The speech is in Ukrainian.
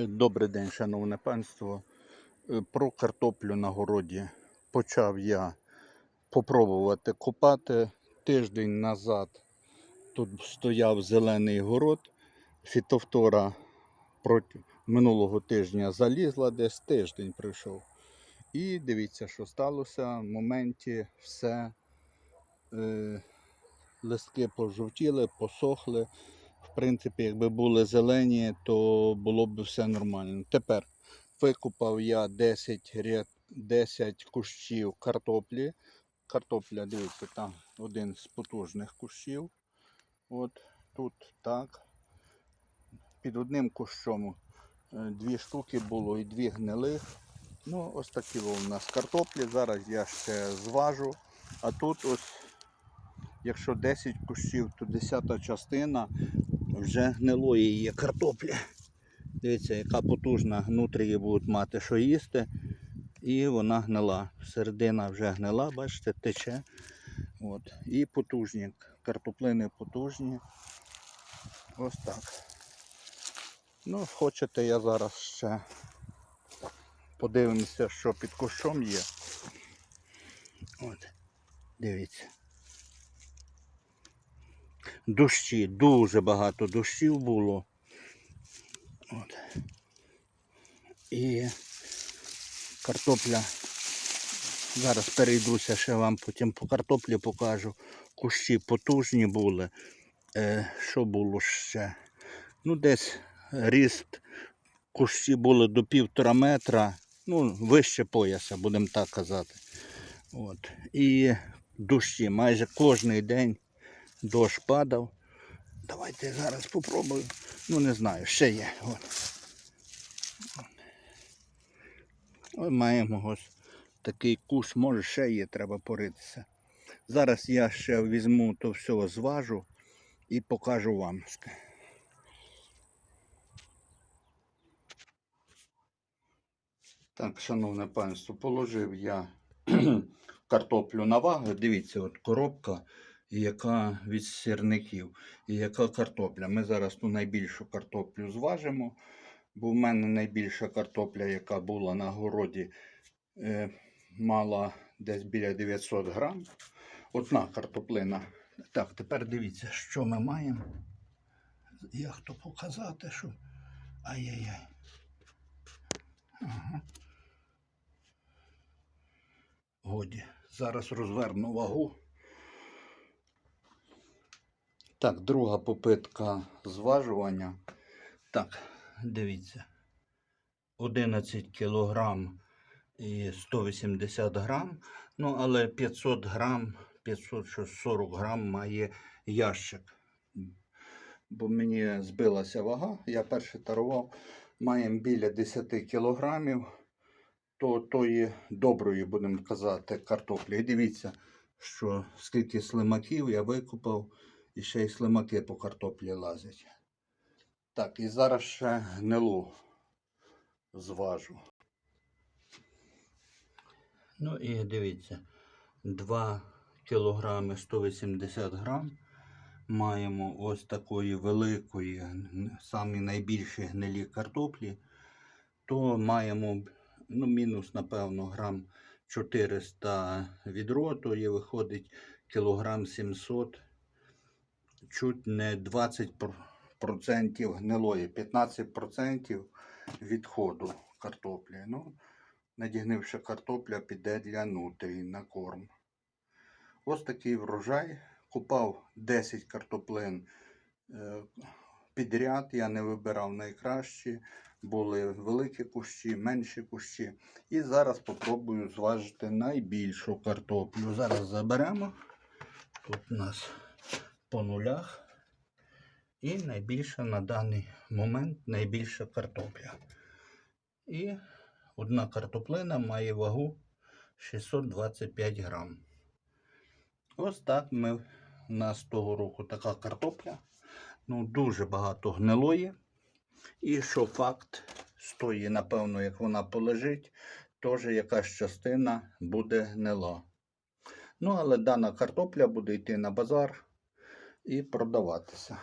Добрий день, шановне панство. Е, Про картоплю на городі почав я попробувати копати. Тиждень назад тут стояв зелений город. Фітофтора проти минулого тижня залізла, десь тиждень прийшов. І дивіться, що сталося. В моменті все е, листки пожовтіли, посохли. В принципі, якби були зелені, то було б все нормально. Тепер викупав я 10, ряд, 10 кущів картоплі. Картопля, дивіться, там один з потужних кущів. От тут так. Під одним кущом е, дві штуки було і дві гнилих. Ну, ось такі у нас картоплі. Зараз я ще зважу. А тут ось, якщо 10 кущів, то 10 частина вже гнилої є картоплі. Дивіться, яка потужна внутрі будуть мати що їсти. І вона гнила. Середина вже гнила, бачите, тече. От. І потужні. Картоплини потужні. Ось так. Ну, хочете, я зараз ще подивимося, що під кущом є. От. Дивіться. Дощі, дуже багато дощів було. От. І картопля. Зараз перейдуся, ще вам потім по картоплі покажу. Кущі потужні були. Е, що було ще? Ну, десь ріст кущі були до півтора метра, ну, вище пояса, будемо так казати. От. І дощі майже кожен день дощ падав. Давайте я зараз попробую. Ну не знаю, ще є. От. Ось маємо ось такий куш, може ще є, треба поритися. Зараз я ще візьму то все, зважу і покажу вам. Так, шановне панство, положив я картоплю на вагу. Дивіться, от коробка, і яка від сірників, і яка картопля. Ми зараз ту найбільшу картоплю зважимо, бо в мене найбільша картопля, яка була на городі, е, мала десь біля 900 грам. Одна картоплина. Так, тепер дивіться, що ми маємо. Як то показати, що. Ай-яй-яй. Ага. Годі. Зараз розверну вагу. Так, друга попитка зважування. Так, дивіться. 11 кілограм і 180 грам. Ну, але 500 грам, 540 грам має ящик. Бо мені збилася вага. Я перший тарував. Маємо біля 10 кілограмів то тої доброї, будемо казати, картоплі. І дивіться, що скільки слимаків я викупав, і ще й слимаки по картоплі лазять. Так, і зараз ще гнилу зважу. Ну і дивіться, 2 кілограми 180 грам. Маємо ось такої великої, самі найбільші гнилі картоплі, то маємо ну, мінус, напевно, грам 400 відро, то є виходить кілограм 700, чуть не 20% гнилої, 15% відходу картоплі. Ну, Надігнивши картопля, піде для нутрій на корм. Ось такий врожай. Купав 10 картоплин е, підряд, я не вибирав найкращі були великі кущі, менші кущі. І зараз спробую зважити найбільшу картоплю. Зараз заберемо. Тут у нас по нулях. І найбільша на даний момент найбільша картопля. І одна картоплина має вагу 625 грам. Ось так ми у нас того року така картопля. Ну, дуже багато гнилої. І що факт, стоїть, напевно, як вона полежить, теж якась частина буде гнила. Ну, але дана картопля буде йти на базар і продаватися.